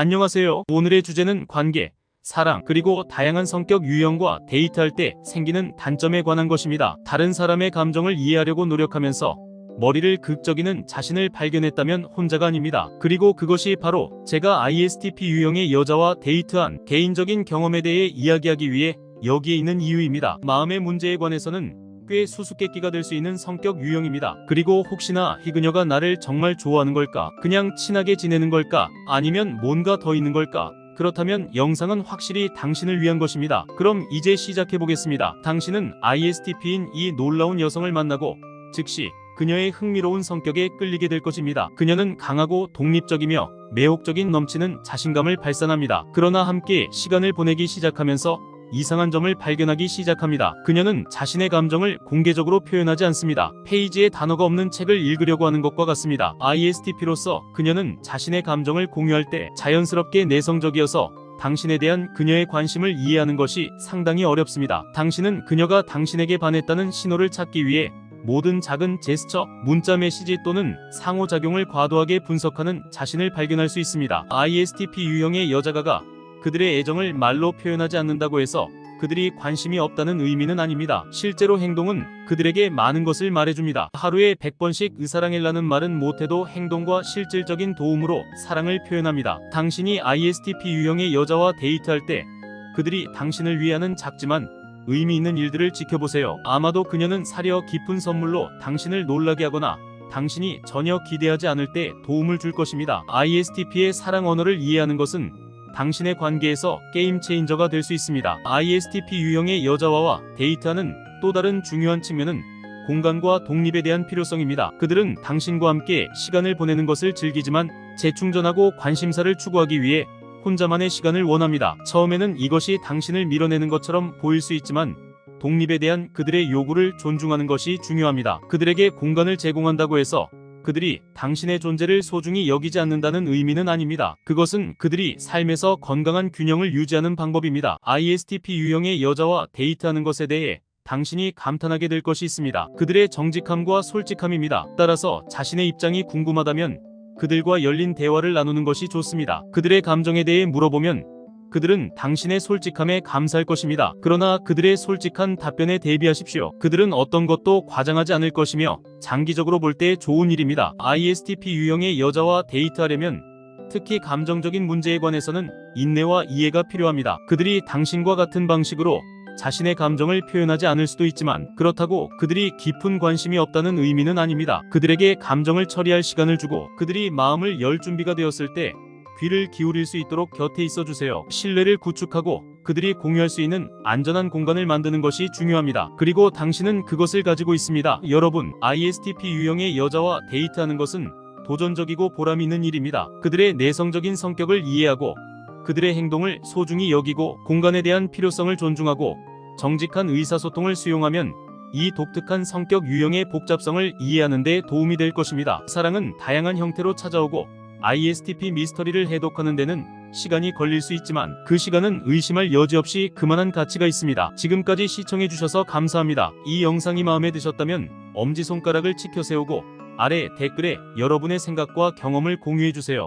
안녕하세요. 오늘의 주제는 관계, 사랑, 그리고 다양한 성격 유형과 데이트할 때 생기는 단점에 관한 것입니다. 다른 사람의 감정을 이해하려고 노력하면서 머리를 극적이는 자신을 발견했다면 혼자가 아닙니다. 그리고 그것이 바로 제가 ISTP 유형의 여자와 데이트한 개인적인 경험에 대해 이야기하기 위해 여기에 있는 이유입니다. 마음의 문제에 관해서는 꽤 수수께끼가 될 수 있는 성격 유형입니다. 그리고 혹시나 이 그녀가 나를 정말 좋아하는 걸까? 그냥 친하게 지내는 걸까? 아니면 뭔가 더 있는 걸까? 그렇다면 영상은 확실히 당신을 위한 것입니다. 그럼 이제 시작해 보겠습니다. 당신은 ISTP인 이 놀라운 여성을 만나고 즉시 그녀의 흥미로운 성격에 끌리게 될 것입니다. 그녀는 강하고 독립적이며 매혹적인 넘치는 자신감을 발산합니다. 그러나 함께 시간을 보내기 시작하면서 이상한 점을 발견하기 시작합니다. 그녀는 자신의 감정을 공개적으로 표현하지 않습니다. 페이지에 단어가 없는 책을 읽으려고 하는 것과 같습니다. ISTP로서 그녀는 자신의 감정을 공유할 때 자연스럽게 내성적이어서 당신에 대한 그녀의 관심을 이해하는 것이 상당히 어렵습니다. 당신은 그녀가 당신에게 반했다는 신호를 찾기 위해 모든 작은 제스처, 문자 메시지 또는 상호작용을 과도하게 분석하는 자신을 발견할 수 있습니다. ISTP 유형의 여자가가 그들의 애정을 말로 표현하지 않는다고 해서 그들이 관심이 없다는 의미는 아닙니다. 실제로 행동은 그들에게 많은 것을 말해줍니다. 하루에 100번씩 의사랑일라는 말은 못해도 행동과 실질적인 도움으로 사랑을 표현합니다. 당신이 ISTP 유형의 여자와 데이트할 때 그들이 당신을 위하는 작지만 의미 있는 일들을 지켜보세요. 아마도 그녀는 사려 깊은 선물로 당신을 놀라게 하거나 당신이 전혀 기대하지 않을 때 도움을 줄 것입니다. ISTP의 사랑 언어를 이해하는 것은 당신의 관계에서 게임 체인저가 될 수 있습니다. ISTP 유형의 여자와와 데이트하는 또 다른 중요한 측면은 공간과 독립에 대한 필요성입니다. 그들은 당신과 함께 시간을 보내는 것을 즐기지만 재충전하고 관심사를 추구하기 위해 혼자만의 시간을 원합니다. 처음에는 이것이 당신을 밀어내는 것처럼 보일 수 있지만 독립에 대한 그들의 요구를 존중하는 것이 중요합니다. 그들에게 공간을 제공한다고 해서 그들이 당신의 존재를 소중히 여기지 않는다는 의미는 아닙니다. 그것은 그들이 삶에서 건강한 균형을 유지하는 방법입니다. ISTP 유형의 여자와 데이트하는 것에 대해 당신이 감탄하게 될 것이 있습니다. 그들의 정직함과 솔직함입니다. 따라서 자신의 입장이 궁금하다면 그들과 열린 대화를 나누는 것이 좋습니다. 그들의 감정에 대해 물어보면 그들은 당신의 솔직함에 감사할 것입니다. 그러나 그들의 솔직한 답변에 대비하십시오. 그들은 어떤 것도 과장하지 않을 것이며 장기적으로 볼 때 좋은 일입니다. ISTP 유형의 여자와 데이트하려면 특히 감정적인 문제에 관해서는 인내와 이해가 필요합니다. 그들이 당신과 같은 방식으로 자신의 감정을 표현하지 않을 수도 있지만 그렇다고 그들이 깊은 관심이 없다는 의미는 아닙니다. 그들에게 감정을 처리할 시간을 주고 그들이 마음을 열 준비가 되었을 때 귀를 기울일 수 있도록 곁에 있어 주세요. 신뢰를 구축하고 그들이 공유할 수 있는 안전한 공간을 만드는 것이 중요합니다. 그리고 당신은 그것을 가지고 있습니다. 여러분, ISTP 유형의 여자와 데이트하는 것은 도전적이고 보람 있는 일입니다. 그들의 내성적인 성격을 이해하고 그들의 행동을 소중히 여기고 공간에 대한 필요성을 존중하고 정직한 의사소통을 수용하면 이 독특한 성격 유형의 복잡성을 이해하는 데 도움이 될 것입니다. 사랑은 다양한 형태로 찾아오고 ISTP 미스터리를 해독하는 데는 시간이 걸릴 수 있지만 그 시간은 의심할 여지 없이 그만한 가치가 있습니다. 지금까지 시청해주셔서 감사합니다. 이 영상이 마음에 드셨다면 엄지손가락을 치켜 세우고 아래 댓글에 여러분의 생각과 경험을 공유해주세요.